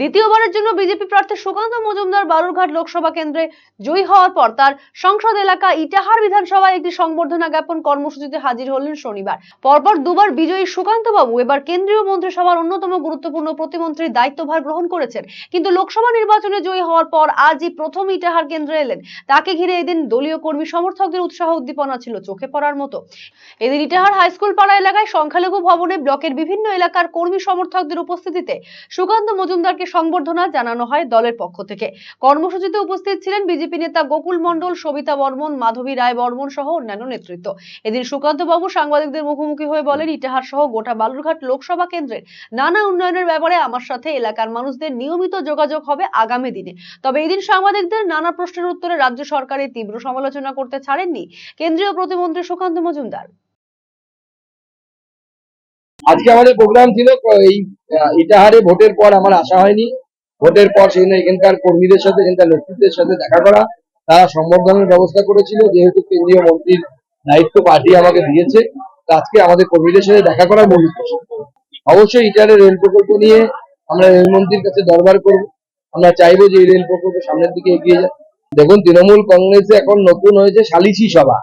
দ্বিতীয়বারের জন্য বিজেপি প্রার্থী সুকান্ত মজুমদার বালুরঘাট লোকসভা কেন্দ্রে জয়ী হওয়ার পর তার সংসদ এলাকা ইটাহার বিধানসভায় একটি সংবর্ধনা জ্ঞাপন কর্মসূচিতে হাজির হলেন শনিবার। পরপর দুবার বিজয়ী সুকান্ত বাবু এবার কেন্দ্রীয় মন্ত্রিসভার অন্যতম গুরুত্বপূর্ণ প্রতিমন্ত্রীর দায়িত্বভার গ্রহণ করেছেন। কিন্তু লোকসভা নির্বাচনে জয়ী হওয়ার পর আজই প্রথম ইটাহার কেন্দ্রে এলেন। তাকে ঘিরে এদিন দলীয় কর্মী সমর্থকদের উৎসাহ উদ্দীপনা ছিল চোখে পড়ার মতো। এদিন ইটাহার হাই স্কুল পাড়া এলাকায় সংখ্যালঘু ভবনে ব্লকের বিভিন্ন এলাকার কর্মী সমর্থকদের উপস্থিতিতে সুকান্ত মজুমদারকে সংবর্ধনা জানানো হয় দলের পক্ষ থেকে। কর্মসূচিতে উপস্থিত ছিলেন বিজেপি নেতা গোকুল মণ্ডল, সবিতা বর্মন, মাধবী রায় বর্মন সহ অন্যান্য নেতৃত্ব। এদিন সুকান্ত বাবু সাংবাদিকদের মুখোমুখি হয়ে বলেন, ইটাহার সহ গোটা বালুরঘাট লোকসভা কেন্দ্রের নানা উন্নয়নের ব্যাপারে আমার সাথে এলাকার মানুষদের নিয়মিত যোগাযোগ হবে আগামী দিনে। তবে এদিন সাংবাদিকদের নানা প্রশ্নের উত্তরে রাজ্য সরকারের তীব্র সমালোচনা করতে ছাড়েননি কেন্দ্রীয় প্রতিমন্ত্রী সুকান্ত মজুমদার। আজকে আমাদের প্রোগ্রাম ছিল এই ইটাহারে ভোটের পর আমার আসা হয়নি। ভোটের পর সেখানে এখানকার কর্মীদের সাথে, এখানকার নেতৃত্বের সাথে দেখা করা, তারা সম্বর্ধনার ব্যবস্থা করেছিল, যেহেতু কেন্দ্রীয় মন্ত্রীর দায়িত্ব পার্টি আমাকে দিয়েছে আজকে আমাদের কর্মীদের সাথে দেখা করার মূল উদ্দেশ্য। অবশ্যই ইটাহারের রেল প্রকল্প নিয়ে আমরা রেলমন্ত্রীর কাছে দরবার করব। আমরা চাইব যে এই রেল প্রকল্প সামনের দিকে এগিয়ে যায় দেখুন, তৃণমূল কংগ্রেসে এখন নতুন হয়েছে সালিসি সভা।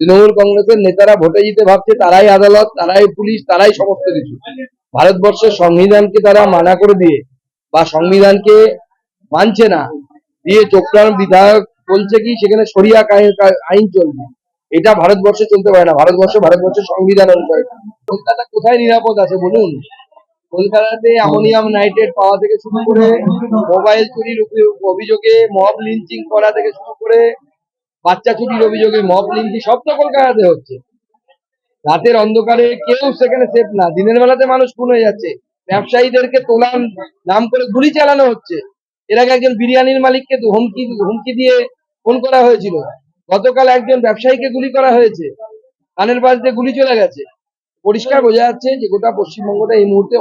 তৃণমূল কংগ্রেসের নেতারা ভোটে জিতে ভাবছে, তারাই আদালত, তারাই পুলিশ, তারাই সমস্ত কিছু। ভারতবর্ষের সংবিধানকে তারা মানা করে দিয়ে বা সংবিধানকে মানছে না, দিয়ে চোখটার বিধায়ক বলছে কি, সেখানে সরিয়া আইন চলবে। এটা ভারতবর্ষে চলতে পারে না। ভারতবর্ষ, ভারতবর্ষের সংবিধান অনুযায়ী। কলকাতা কোথায় নিরাপদ আছে বলুন? কলকাতাতে অ্যামোনিয়াম নাইট্রেট পাওয়া থেকে শুরু করে মোবাইল চুরির অভিযোগে মব লিঞ্চিং করা থেকে শুরু করে বাচ্চা চুরির অভিযোগে মব লিঞ্চিং সব তো কলকাতাতে হচ্ছে। রাতের অন্ধকারে কেউ সেখানে সেফ না। দিনের বেলাতে মানুষ খুন হয়ে যাচ্ছে। ব্যবসায়ীদেরকে তোলার নাম করে গুলি চালানো হচ্ছে। এর আগে একজন বিরিয়ানির মালিককে হুমকি হুমকি দিয়ে ফোন করা হয়েছিল। গতকাল একজন ব্যবসায়ীকে গুলি করা হয়েছে। কানের পাশ দিয়ে গুলি চলে গেছে। পরিষ্কার বোঝা যাচ্ছে যে গোটা পশ্চিমবঙ্গটা এই মুহূর্তে